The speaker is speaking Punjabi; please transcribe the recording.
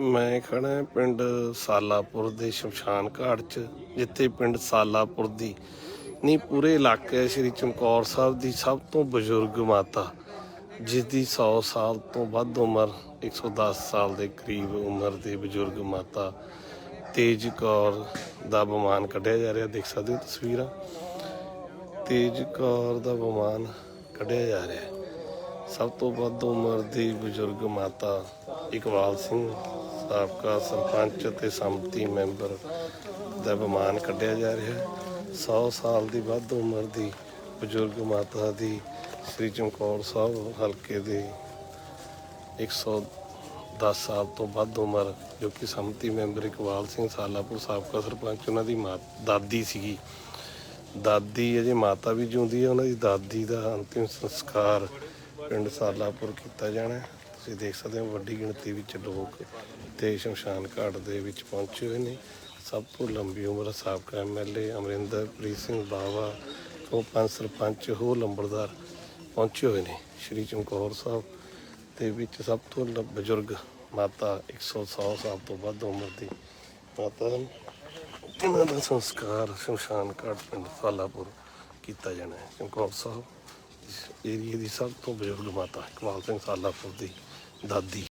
ਮੈਂ ਖੜਾ ਪਿੰਡ ਸਾਲਾਪੁਰ ਦੇ ਸ਼ਮਸ਼ਾਨ ਘਾਟ 'ਚ, ਜਿੱਥੇ ਪਿੰਡ ਸਾਲਾਪੁਰ ਦੀ ਨਹੀਂ ਪੂਰੇ ਇਲਾਕੇ ਸ਼੍ਰੀ ਚਮਕੌਰ ਸਾਹਿਬ ਦੀ ਸਭ ਤੋਂ ਬਜ਼ੁਰਗ ਮਾਤਾ, ਜਿਸ ਦੀ 100 ਸਾਲ ਤੋਂ ਵੱਧ ਉਮਰ 110 ਸਾਲ ਦੇ ਕਰੀਬ ਉਮਰ ਦੇ ਬਜ਼ੁਰਗ ਮਾਤਾ ਤੇਜ ਕੌਰ ਦਾ ਬਮਾਨ ਕੱਢਿਆ ਜਾ ਰਿਹਾ। ਦੇਖ ਸਕਦੇ ਹੋ ਤਸਵੀਰਾਂ? ਤੇਜ ਕੌਰ ਦਾ ਬਮਾਨ ਕੱਢਿਆ ਜਾ ਰਿਹਾ। ਸਭ ਤੋਂ ਵੱਧ ਉਮਰ ਦੀ ਬਜ਼ੁਰਗ ਮਾਤਾ ਇਕਬਾਲ ਸਿੰਘ ਸਾਬਕਾ ਸਰਪੰਚ ਅਤੇ ਸੰਮਤੀ ਮੈਂਬਰ ਦਾ ਬਮਾਨ ਕੱਢਿਆ ਜਾ ਰਿਹਾ ਹੈ 100 ਸਾਲ ਦੀ ਵੱਧ ਉਮਰ ਦੀ ਬਜ਼ੁਰਗ ਮਾਤਾ ਦੀ ਸ੍ਰੀ ਚਮਕੌਰ ਸਾਹਿਬ ਹਲਕੇ ਦੇ 110 ਸਾਲ ਤੋਂ ਵੱਧ ਉਮਰ, ਜੋ ਕਿ ਸੰਮਤੀ ਮੈਂਬਰ ਇਕਬਾਲ ਸਿੰਘ ਸਾਲਾਪੁਰ ਸਾਬਕਾ ਸਰਪੰਚ, ਉਹਨਾਂ ਦੀ ਮਾਂ ਦਾਦੀ ਸੀਗੀ ਦਾਦੀ ਅਜੇ ਮਾਤਾ ਵੀ ਜਿਉਂਦੀ ਹੈ, ਉਹਨਾਂ ਦੀ ਦਾਦੀ ਦਾ ਅੰਤਿਮ ਸੰਸਕਾਰ ਪਿੰਡ ਸਾਲਾਪੁਰ ਕੀਤਾ ਜਾਣਾ ਹੈ। ਤੁਸੀਂ ਦੇਖ ਸਕਦੇ ਹੋ ਵੱਡੀ ਗਿਣਤੀ ਵਿੱਚ ਲੋਕ ਤੇ ਸ਼ਮਸ਼ਾਨ ਘਾਟ ਦੇ ਵਿੱਚ ਪਹੁੰਚੇ ਹੋਏ ਨੇ। ਸਭ ਤੋਂ ਲੰਬੀ ਉਮਰ ਸਾਬਕਾ ਐਮਐਲਏ ਅਮਰਿੰਦਰਪ੍ਰੀਤ ਸਿੰਘ ਬਾਵਾ ਤੋਂ ਪੰਜ ਸਰਪੰਚ ਹੋ ਲੰਬੜਦਾਰ ਪਹੁੰਚੇ ਹੋਏ ਨੇ। ਸ਼੍ਰੀ ਚਮਕੌਰ ਸਾਹਿਬ ਦੇ ਵਿੱਚ ਸਭ ਤੋਂ ਲ- ਬਜ਼ੁਰਗ ਮਾਤਾ 100 ਸਾਲ ਤੋਂ ਵੱਧ ਉਮਰ ਦੀ ਮਾਤਾ ਇਹਨਾਂ ਦਾ ਸੰਸਕਾਰ ਸ਼ਮਸ਼ਾਨ ਘਾਟ ਪਿੰਡ ਸਾਲਾਪੁਰ ਕੀਤਾ ਜਾਣਾ ਹੈ। ਚਮਕੌਰ ਸਾਹਿਬ। ਏਰੀਏ ਦੀ ਸਭ ਤੋਂ ਬਜ਼ੁਰਗ ਮਾਤਾ ਇਕਬਾਲ ਸਿੰਘ ਸਾਲਾਪੁਰ ਦੀ ਦਾਦੀ।